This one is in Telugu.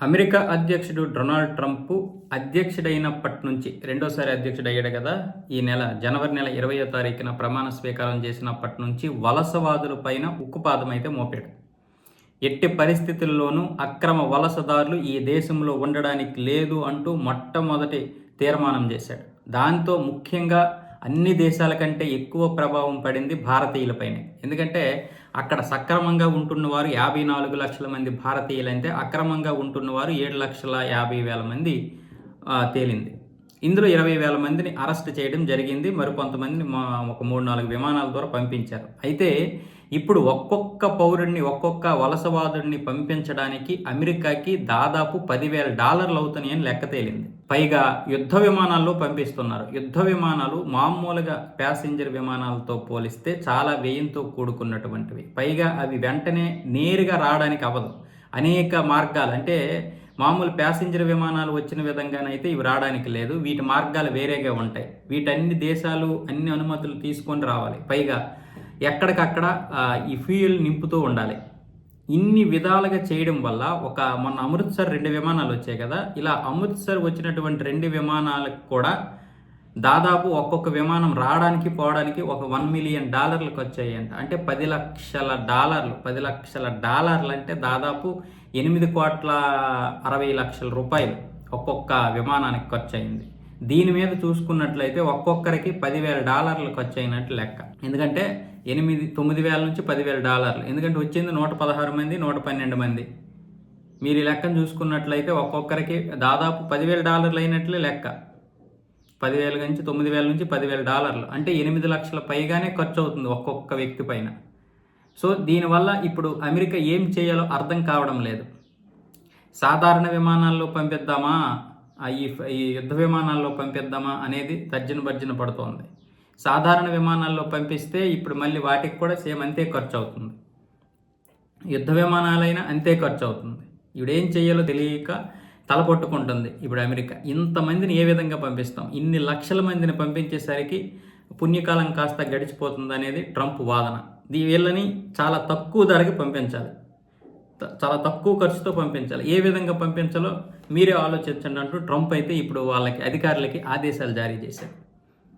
అమెరికా అధ్యక్షుడు డొనాల్డ్ ట్రంప్ అధ్యక్షుడైనప్పటి నుంచి రెండోసారి అధ్యక్షుడు అయ్యాడు కదా ఈ నెల జనవరి నెల ఇరవయో తారీఖున ప్రమాణ స్వీకారం చేసినప్పటి నుంచి వలసవాదుల పైన ఉక్కుపాదం అయితే మోపాడు. ఎట్టి పరిస్థితుల్లోనూ అక్రమ వలసదారులు ఈ దేశంలో ఉండడానికి లేదు అంటూ మొట్టమొదటి తీర్మానం చేశాడు. దాంతో ముఖ్యంగా అన్ని దేశాల కంటే ఎక్కువ ప్రభావం పడింది భారతీయులపైనే. ఎందుకంటే అక్కడ సక్రమంగా ఉంటున్నవారు యాభై నాలుగు లక్షల మంది భారతీయులంటే అక్రమంగా ఉంటున్నవారు ఏడు లక్షల యాభై వేల మంది తేలింది. ఇందులో ఇరవై వేల మందిని అరెస్ట్ చేయడం జరిగింది. మరి కొంతమందిని మా ఒక మూడు నాలుగు విమానాల ద్వారా పంపించారు. అయితే ఇప్పుడు ఒక్కొక్క పౌరుడిని ఒక్కొక్క వలసవాదుడిని పంపించడానికి అమెరికాకి దాదాపు పదివేల డాలర్లు అవుతున్నాయని లెక్క తేలింది. పైగా యుద్ధ విమానాల్లో పంపిస్తున్నారు. యుద్ధ విమానాలు మామూలుగా ప్యాసింజర్ విమానాలతో పోలిస్తే చాలా వ్యయంతో కూడుకున్నటువంటివి. పైగా అవి వెంటనే నేరుగా రావడానికి అవ్వదు. అనేక మార్గాలు. అంటే మామూలు ప్యాసింజర్ విమానాలు వచ్చిన విధంగానైతే ఇవి రావడానికి లేదు. వీటి మార్గాలు వేరేగా ఉంటాయి. వీటన్ని దేశాలు అన్ని అనుమతులు తీసుకొని రావాలి. పైగా ఎక్కడికక్కడ ఈ ఫ్యూయల్ నింపుతూ ఉండాలి. ఇన్ని విధాలుగా చేయడం వల్ల ఒక మొన్న అమృత్సర్ రెండు విమానాలు వచ్చాయి కదా. ఇలా అమృత్సర్ వచ్చినటువంటి రెండు విమానాలకు కూడా దాదాపు ఒక్కొక్క విమానం రావడానికి పోవడానికి ఒక వన్ మిలియన్ డాలర్లకు వచ్చాయంట అంటే పది లక్షల డాలర్లు పది లక్షల డాలర్లు అంటే దాదాపు ఎనిమిది కోట్ల అరవై లక్షల రూపాయలు ఒక్కొక్క విమానానికి ఖర్చు అయింది దీని మీద చూసుకున్నట్లయితే ఒక్కొక్కరికి పదివేల డాలర్లు ఖర్చు అయినట్టు లెక్క. ఎందుకంటే ఎనిమిది తొమ్మిది వేల నుంచి పదివేల డాలర్లు. ఎందుకంటే వచ్చింది నూట పదహారు మంది నూట పన్నెండు మంది. మీరు ఈ లెక్కను చూసుకున్నట్లయితే ఒక్కొక్కరికి దాదాపు పదివేల డాలర్లు అయినట్లే లెక్క. పదివేల నుంచి తొమ్మిది వేల నుంచి పదివేల డాలర్లు. అంటే ఎనిమిది లక్షల పైగానే ఖర్చు అవుతుంది ఒక్కొక్క వ్యక్తి పైన. సో దీనివల్ల ఇప్పుడు అమెరికా ఏం చేయాలో అర్థం కావడం లేదు. సాధారణ విమానాల్లో పంపిద్దామా? ఈ ఈ యుద్ధ విమానాల్లో పంపిద్దామా అనేది తర్జన భర్జన పడుతోంది. సాధారణ విమానాల్లో పంపిస్తే ఇప్పుడు మళ్ళీ వాటికి కూడా సేమ్ అంతే ఖర్చు అవుతుంది యుద్ధ విమానాలైనా అంతే ఖర్చు అవుతుంది ఇప్పుడు ఏం చేయాలో తెలియక తలపట్టుకుంటుంది. ఇప్పుడు అమెరికా ఇంతమందిని ఏ విధంగా పంపిస్తాం? ఇన్ని లక్షల మందిని పంపించేసరికి పుణ్యకాలం కాస్త గడిచిపోతుంది అనేది ట్రంప్ వాదన. దీ వీళ్ళని చాలా తక్కువ ధరకి పంపించాలి. చాలా తక్కువ ఖర్చుతో పంపించాలి. ఏ విధంగా పంపించాలో మీరే ఆలోచించండి అంటూ ట్రంప్ అయితే ఇప్పుడు వాళ్ళకి అధికారులకి ఆదేశాలు జారీ చేశారు.